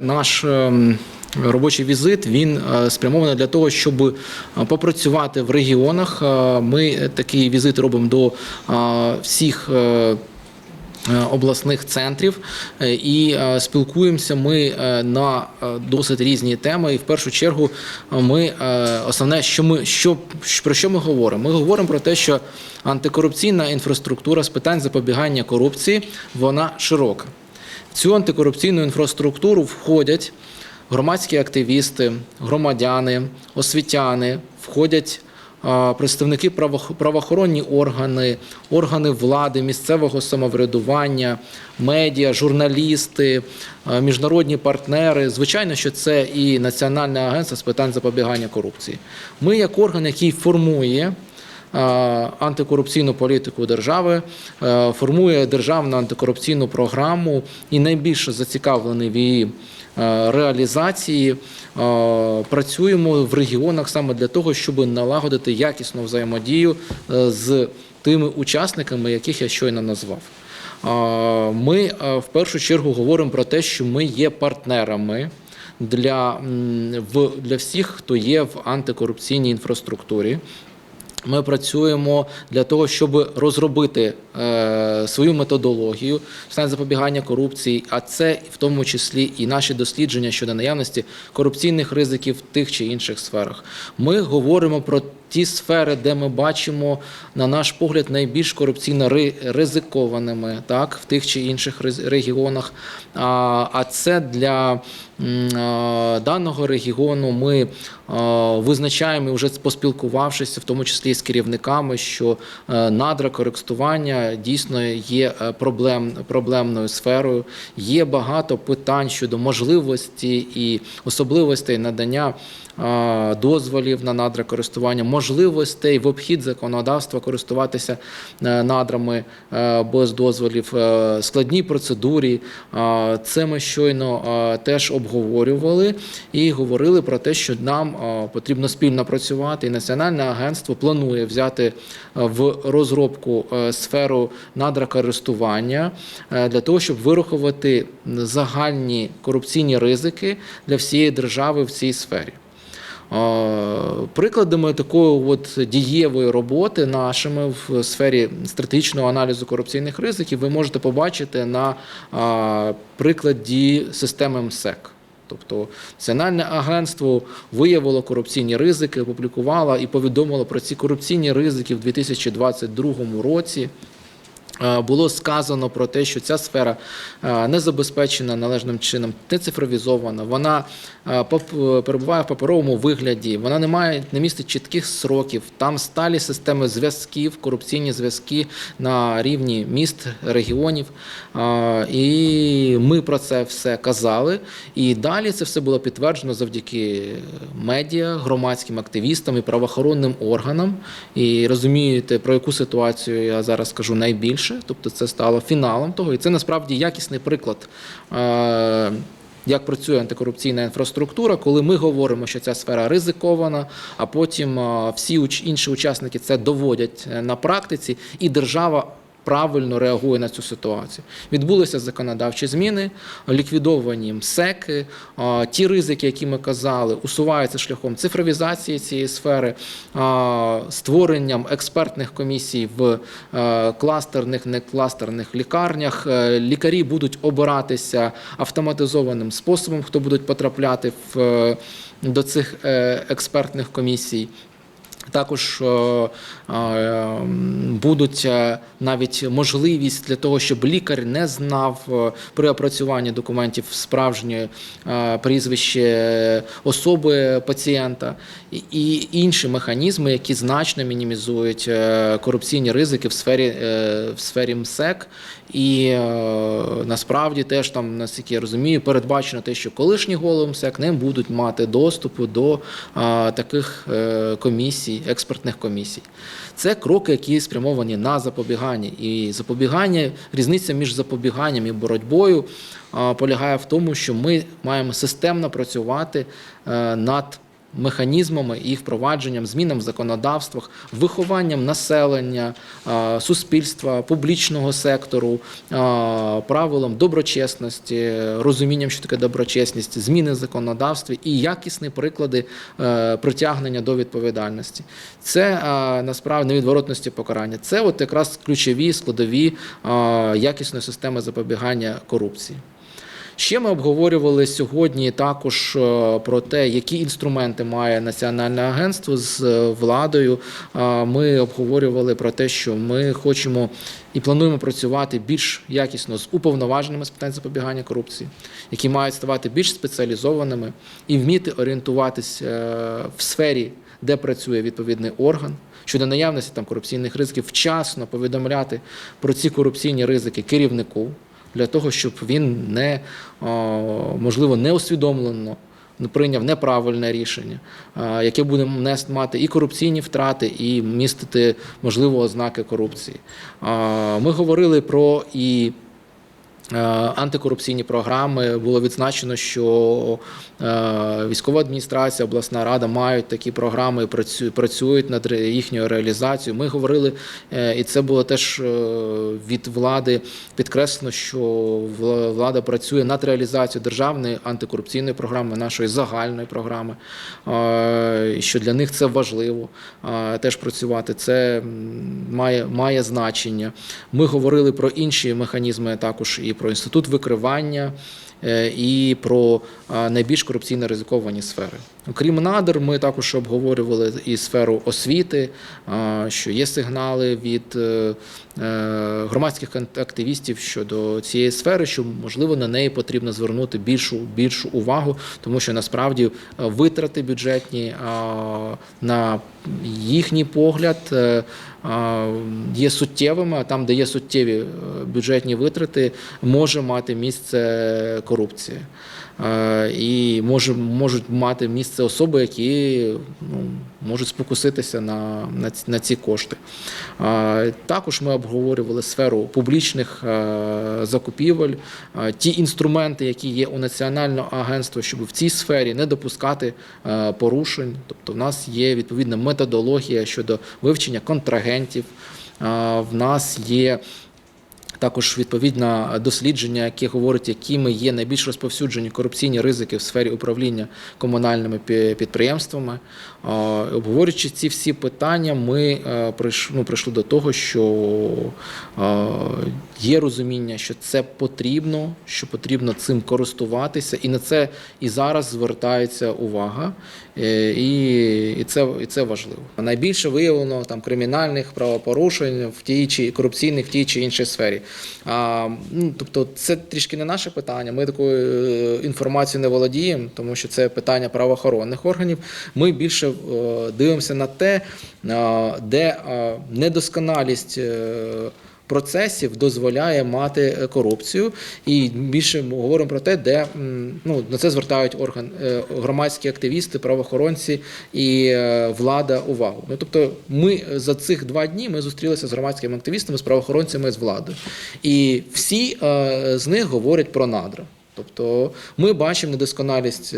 Наш ем, робочий візит він е, спрямований для того, щоб е, попрацювати в регіонах. Е, Ми такі візити робимо до всіх. Обласних центрів і спілкуємося ми на досить різні теми. І в першу чергу ми основне, що ми що про що ми говоримо? Ми говоримо про те, що антикорупційна інфраструктура з питань запобігання корупції вона широка. Цю антикорупційну інфраструктуру входять громадські активісти, громадяни, освітяни, входять представники правоохоронні органи, органи влади, місцевого самоврядування, медіа, журналісти, міжнародні партнери. Звичайно, що це і Національне агентство з питань запобігання корупції. Ми, як орган, який формує антикорупційну політику держави, е, формує державну антикорупційну програму і найбільше зацікавлений в її е, реалізації. Е, Працюємо в регіонах саме для того, щоб налагодити якісну взаємодію е, з тими учасниками, яких я щойно назвав. Е, Ми е, в першу чергу говоримо про те, що ми є партнерами для, в, для всіх, хто є в антикорупційній інфраструктурі. Ми працюємо для того, щоб розробити е, свою методологію стан запобігання корупції, а це в тому числі і наші дослідження щодо наявності корупційних ризиків в тих чи інших сферах. Ми говоримо про ті сфери, де ми бачимо, на наш погляд, найбільш корупційно ри- ризикованими, так, в тих чи інших регіонах. А, це для даного регіону ми визначаємо, і вже поспілкувавшись, в тому числі з керівниками, що е, надра користування дійсно є е, проблем, проблемною сферою. Є багато питань щодо можливості і особливостей надання дозволів на надра користування, можливостей в обхід законодавства користуватися е, надрами е, без дозволів, е, складні процедурі. Це ми щойно е, теж обговорювали і говорили про те, що нам потрібно спільно працювати. І Національне агентство планує взяти е, в розробку е, сферу надракористування е, для того, щоб вирахувати загальні корупційні ризики для всієї держави в цій сфері. Прикладами такої от дієвої роботи нашими в сфері стратегічного аналізу корупційних ризиків ви можете побачити на прикладі системи МСЕК. Тобто Національне агентство виявило корупційні ризики, опублікувало і повідомило про ці корупційні ризики в 2022 році. Е, Було сказано про те, що ця сфера е, не забезпечена належним чином, не цифровізована. Вона е, перебуває в паперовому вигляді, вона не має не містить чітких сроків. Там сталі системи зв'язків, корупційні зв'язки на рівні міст, регіонів. І ми про це все казали. І далі це все було підтверджено завдяки медіа, громадським активістам і правоохоронним органам. І розумієте, про яку ситуацію я зараз скажу найбільше. Тобто це стало фіналом того. І це насправді якісний приклад. е, Як працює антикорупційна інфраструктура, коли ми говоримо, що ця сфера ризикована, а потім е, всі інші учасники це доводять е, на практиці, і держава правильно реагує на цю ситуацію. Відбулися законодавчі зміни, ліквідовані МСЕКи, ті ризики, які ми казали, усуваються шляхом цифровізації цієї сфери, створенням експертних комісій в е, кластерних, некластерних лікарнях. Е, Лікарі будуть обиратися автоматизованим способом, хто будуть потрапляти в, е, до цих експертних комісій. Також е, е, будуть е, навіть можливість для того, щоб лікар не знав при опрацюванні документів справжнє прізвище особи пацієнта і- інші механізми, які значно мінімізують корупційні ризики в сфері, в сфері МСЕК. І е, насправді теж там, наскільки я розумію, передбачено те, що колишні голови МСЕК не будуть мати доступу до таких е, комісій, експертних комісій. Це кроки, які спрямовані на запобігання. І запобігання, різниця між запобіганням і боротьбою полягає в тому, що ми маємо системно працювати е, над механізмами і впровадженням, змінам в законодавствах, вихованням населення, е, суспільства, публічного сектору, е, правилам доброчесності, розумінням, що таке доброчесність, зміни в законодавстві і якісні приклади е, притягнення до відповідальності. Це насправді невідворотності покарання. Це от якраз ключові складові якісної системи запобігання корупції. Ще ми обговорювали сьогодні також е, про те, які інструменти має національне агентство з е, владою. Ми обговорювали про те, що ми хочемо і плануємо працювати більш якісно з уповноваженими з питань запобігання корупції, які мають ставати більш спеціалізованими і вміти орієнтуватись е, в сфері, де працює відповідний орган. Щодо наявності там корупційних ризиків, вчасно повідомляти про ці корупційні ризики керівнику, для того, щоб він не можливо не усвідомлено прийняв неправильне рішення, яке буде мати і корупційні втрати, і містити можливо ознаки корупції. Ми говорили про і. Е, Антикорупційні програми було відзначено, що е, військова адміністрація, обласна рада мають такі програми, працюють над їхньою реалізацією. Ми говорили, е, і це було теж від влади підкреслено, що влада працює над реалізацією державної антикорупційної програми, нашої загальної програми. Що для них це важливо теж працювати. Це має, має значення. Ми говорили про інші механізми, також і про інститут викривання. е, І про найбільш корупційно ризиковані сфери. Окрім надр, ми також обговорювали і сферу освіти, що є сигнали від е, е, громадських активістів щодо цієї сфери, що можливо на неї потрібно звернути більшу більшу увагу, тому що насправді е, витрати бюджетні на їхній погляд є суттєвими. А там, де є суттєві бюджетні витрати, може мати місце корупція. І може, можуть мати місце особи, які ну, можуть спокуситися на, на, на ці кошти. Також ми обговорювали сферу публічних закупівель, ті інструменти, які є у Національного агентства, щоб в цій сфері не допускати порушень. Тобто, в нас є відповідна методологія щодо вивчення контрагентів. В нас є також відповідне дослідження, яке говорить, якими є найбільш розповсюджені корупційні ризики в сфері управління комунальними підприємствами. Обговорюючи ці всі питання, ми е, ну, прийшли до того, що е, є розуміння, що це потрібно, що потрібно цим користуватися, і на це і зараз звертається увага. Е, І, і, це, і це важливо. Найбільше виявлено там кримінальних правопорушень в тій чи корупційних в тій чи іншій сфері. А, ну, тобто, це трішки не наше питання. Ми такою інформацією не володіємо, тому що це питання правоохоронних органів. Ми більше е, дивимося на те, е, де е, недосконалість. е, процесів дозволяє мати корупцію, і більше ми говоримо про те, де ну на це звертають орган громадські активісти, правоохоронці і влада увагу. Ну тобто, ми за цих два дні ми зустрілися з громадськими активістами, з правоохоронцями, з владою, і всі з них говорять про надра. Тобто ми бачимо недосконалість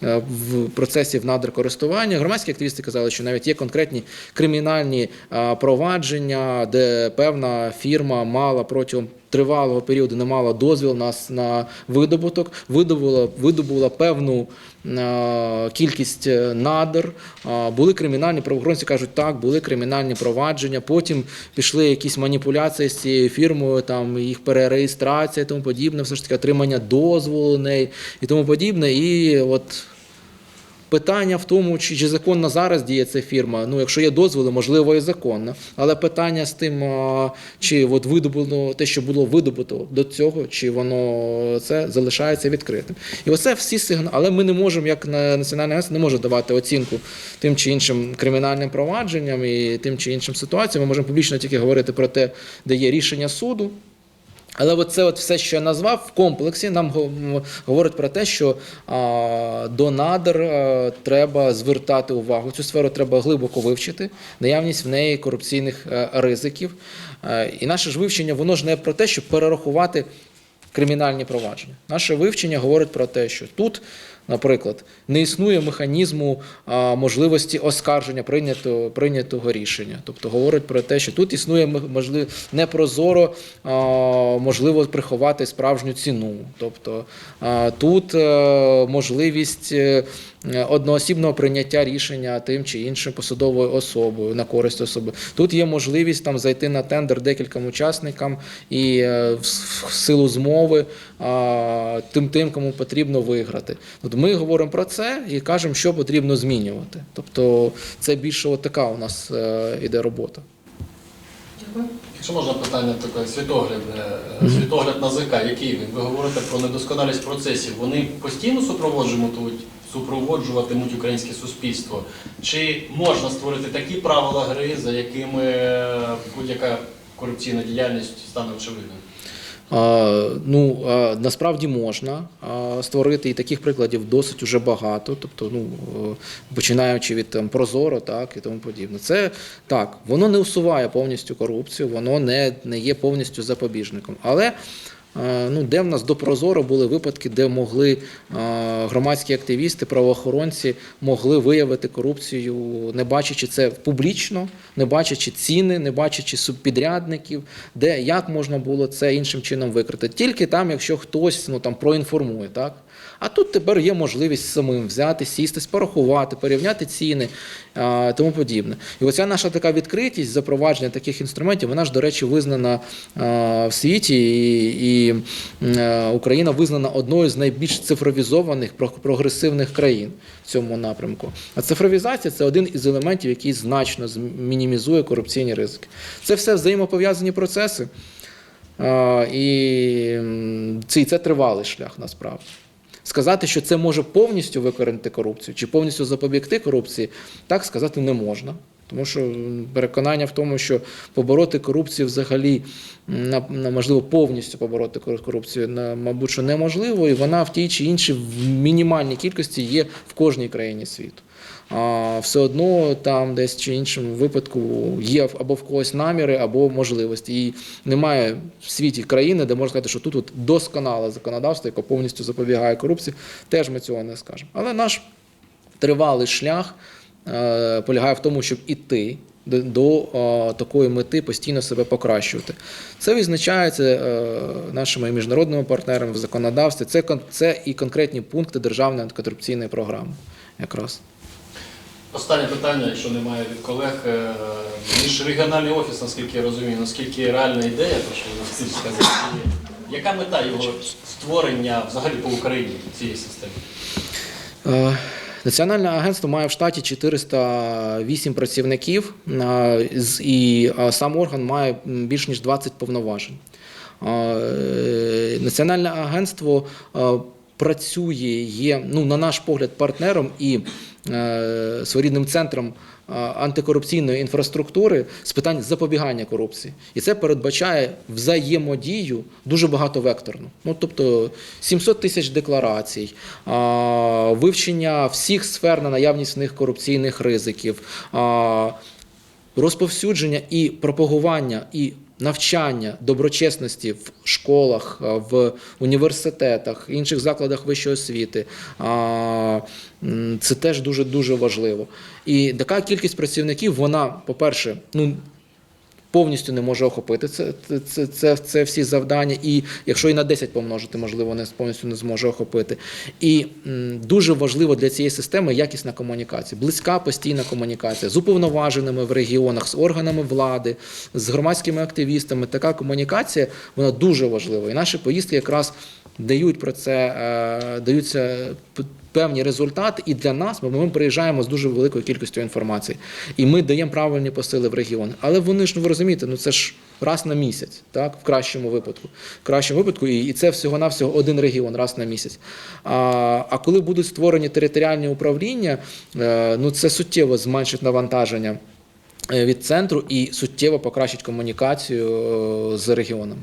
в процесі в процесі надрокористування. Громадські активісти казали, що навіть є конкретні кримінальні е, провадження, де певна фірма мала протягом тривалого періоду не мала дозвіл на, с- на видобуток, видобула, видобула певну е, кількість е, надр. Е, Були кримінальні правоохоронці, кажуть, так, були кримінальні провадження. Потім пішли якісь маніпуляції з цією фірмою, там їх перереєстрація і тому подібне, все ж таки отримання дозволу неї і тому подібне. І от Питання в тому, чи, чи законно зараз діє ця фірма. Ну, якщо є дозволи, можливо, і законно. Але питання з тим, чи от видобуто те, що було видобуто до цього, чи воно це залишається відкритим. І оце всі сигнали. Але ми не можемо, як на національне агентство, не може давати оцінку тим чи іншим кримінальним провадженням і тим чи іншим ситуаціям. Ми можемо публічно тільки говорити про те, де є рішення суду. Але от це от все, що я назвав, в комплексі нам говорить про те, що а, до надр а, треба звертати увагу. Цю сферу треба глибоко вивчити, наявність в неї корупційних а, ризиків. А, і наше ж вивчення, воно ж не про те, щоб перерахувати кримінальні провадження. Наше вивчення говорить про те, що тут Наприклад, не існує механізму можливості оскарження прийнятого, прийнятого рішення. Тобто говорить про те, що тут існує можливо непрозоро можливо приховати справжню ціну. Тобто тут е, можливість е, одноосібного прийняття рішення тим чи іншим посадовою особою на користь особи. Тут є можливість там зайти на тендер декільком учасникам і е, в силу змови тим тим, кому потрібно виграти. От ми говоримо про це і кажемо, що потрібно змінювати. Тобто це більше от така у нас е, іде робота. Дякую. Якщо можна питання таке світоглядне, е, світогляд НАЗК, який він? Ви говорите про недосконалість процесів. Вони постійно супроводжуватимуть, супроводжуватимуть українське суспільство? Чи можна створити такі правила гри, за якими е, будь-яка корупційна діяльність стане очевидною? Ну насправді можна створити і таких прикладів досить уже багато. Тобто, ну е, починаючи від там Прозоро, так і тому подібне. Це так, воно не усуває повністю корупцію, воно не, не є повністю запобіжником. Але ну, де в нас до Прозоро були випадки, де могли е, громадські активісти, правоохоронці могли виявити корупцію, не бачачи це публічно, не бачачи ціни, не бачачи субпідрядників, де як можна було це іншим чином викрити. Тільки там, якщо хтось ну там проінформує, так. А тут тепер є можливість самим взяти, сісти, порахувати, порівняти ціни а, тому подібне. І оця наша така відкритість запровадження таких інструментів, вона ж, до речі, визнана в світі, і, і е, Україна визнана одною з найбільш цифровізованих прогресивних країн в цьому напрямку. А цифровізація це один із елементів, який значно мінімізує корупційні ризики. Це все взаємопов'язані процеси. І це тривалий шлях насправді. Сказати, що це може повністю викоренити корупцію чи повністю запобігти корупції, так сказати не можна. Тому що переконання в тому, що побороти корупцію взагалі, на, можливо, повністю побороти кор- корупцію, на, мабуть, що неможливо, і вона в тій чи іншій в мінімальній кількості є в кожній країні світу. Все одно там десь чи іншому випадку є або в когось наміри, або можливості. І немає в світі країни, де можна сказати, що тут от досконале законодавство, яке повністю запобігає корупції. Теж ми цього не скажемо. Але наш тривалий шлях е, полягає в тому, щоб іти до, до е, такої мети постійно себе покращувати. Це визначається е, нашими міжнародними партнерами в законодавстві. Це, це і конкретні пункти державної антикорупційної програми. Якраз. Останнє питання, якщо немає від колег. Е, Міжрегіональний офіс, наскільки я розумію, наскільки реальна ідея, то що ви сказали, яка мета його створення взагалі по Україні цієї системи? Е, Національне агентство має в штаті 408 працівників, е, і сам орган має більш ніж 20 повноважень. Національне агентство працює, є, ну, на наш погляд, партнером і своєрідним центром е, антикорупційної інфраструктури з питань запобігання корупції. І це передбачає взаємодію дуже багатовекторну. Ну, тобто 700 тисяч декларацій, вивчення всіх сфер на наявність в них корупційних ризиків, розповсюдження і пропагування і навчання доброчесності в школах, в університетах, інших закладах вищої освіти. Це теж дуже дуже важливо. І така кількість працівників, вона, по-перше, ну повністю не може охопити це, це, це, це, всі завдання. І якщо і на 10 помножити, можливо, не повністю не зможе охопити. І м, дуже важливо для цієї системи якісна комунікація, близька постійна комунікація з уповноваженими в регіонах, з органами влади, з громадськими активістами. Така комунікація вона дуже важлива. І наші поїздки якраз дають про це, е, даються певні результати, і для нас бо ми приїжджаємо з дуже великою кількістю інформації, і ми даємо правильні посили в регіон. Але вони ж ну ви розумієте, ну це ж раз на місяць, так в кращому випадку. В кращому випадку, і, це всього навсього один регіон раз на місяць. А, а коли будуть створені територіальні управління, е, ну це суттєво зменшить навантаження е, від центру і суттєво покращить комунікацію з регіоном.